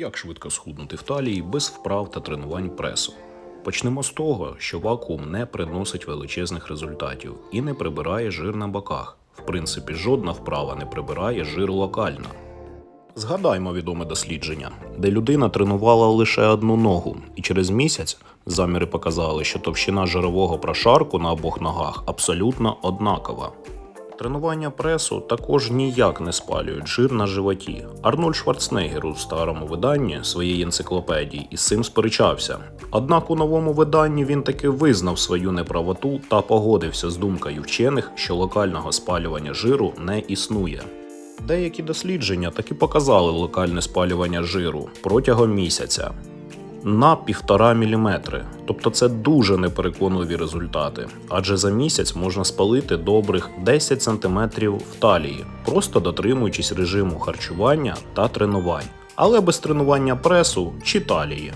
Як швидко схуднути в талії без вправ та тренувань пресу? Почнемо з того, що вакуум не приносить величезних результатів і не прибирає жир на боках. В принципі, жодна вправа не прибирає жир локально. Згадаймо відоме дослідження, де людина тренувала лише одну ногу, і через місяць заміри показали, що товщина жирового прошарку на обох ногах абсолютно однакова. Тренування пресу також ніяк не спалюють жир на животі. Арнольд Шварценеггер у старому виданні своєї енциклопедії із цим сперечався. Однак у новому виданні він таки визнав свою неправоту та погодився з думкою вчених, що локального спалювання жиру не існує. Деякі дослідження таки показали локальне спалювання жиру протягом місяця на 1,5 мм. Тобто це дуже непереконливі результати, адже за місяць можна спалити добрих 10 см в талії, просто дотримуючись режиму харчування та тренувань, але без тренування пресу чи талії.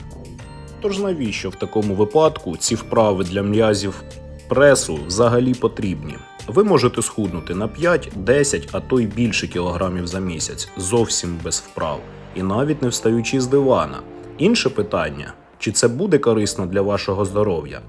Тож навіщо в такому випадку ці вправи для м'язів пресу взагалі потрібні? Ви можете схуднути на 5, 10, а то й більше кілограмів за місяць, зовсім без вправ, і навіть не встаючи з дивана. Інше питання: чи це буде корисно для вашого здоров'я?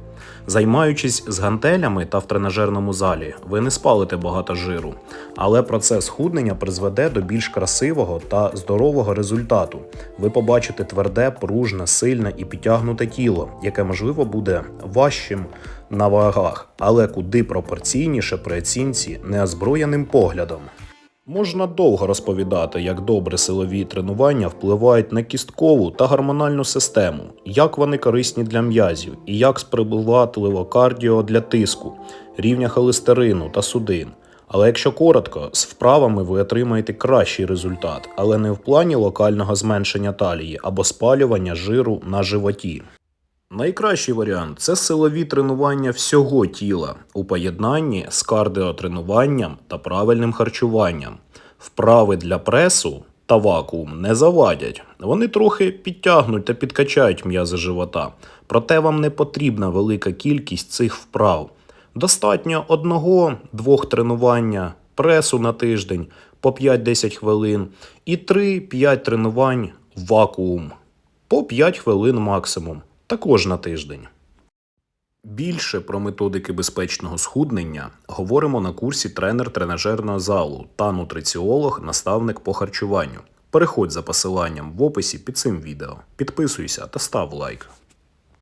Займаючись з гантелями та в тренажерному залі, ви не спалите багато жиру, але процес схуднення призведе до більш красивого та здорового результату. Ви побачите тверде, пружне, сильне і підтягнуте тіло, яке можливо буде важчим на вагах, але куди пропорційніше при оцінці неозброєним поглядом. Можна довго розповідати, як добре силові тренування впливають на кісткову та гормональну систему, як вони корисні для м'язів і як сприбуватливо кардіо для тиску, рівня холестерину та судин. Але якщо коротко, з вправами ви отримаєте кращий результат, але не в плані локального зменшення талії або спалювання жиру на животі. Найкращий варіант це силові тренування всього тіла у поєднанні з кардіотренуванням та правильним харчуванням. Вправи для пресу та вакуум не завадять. Вони трохи підтягнуть та підкачають м'язи живота. Проте вам не потрібна велика кількість цих вправ. Достатньо одного-двох тренування пресу на тиждень по 5-10 хвилин і 3-5 тренувань вакуум по 5 хвилин максимум, також на тиждень. Більше про методики безпечного схуднення говоримо на курсі тренер тренажерного залу та нутриціолог, наставник по харчуванню. Переходь за посиланням в описі під цим відео, підписуйся та став лайк.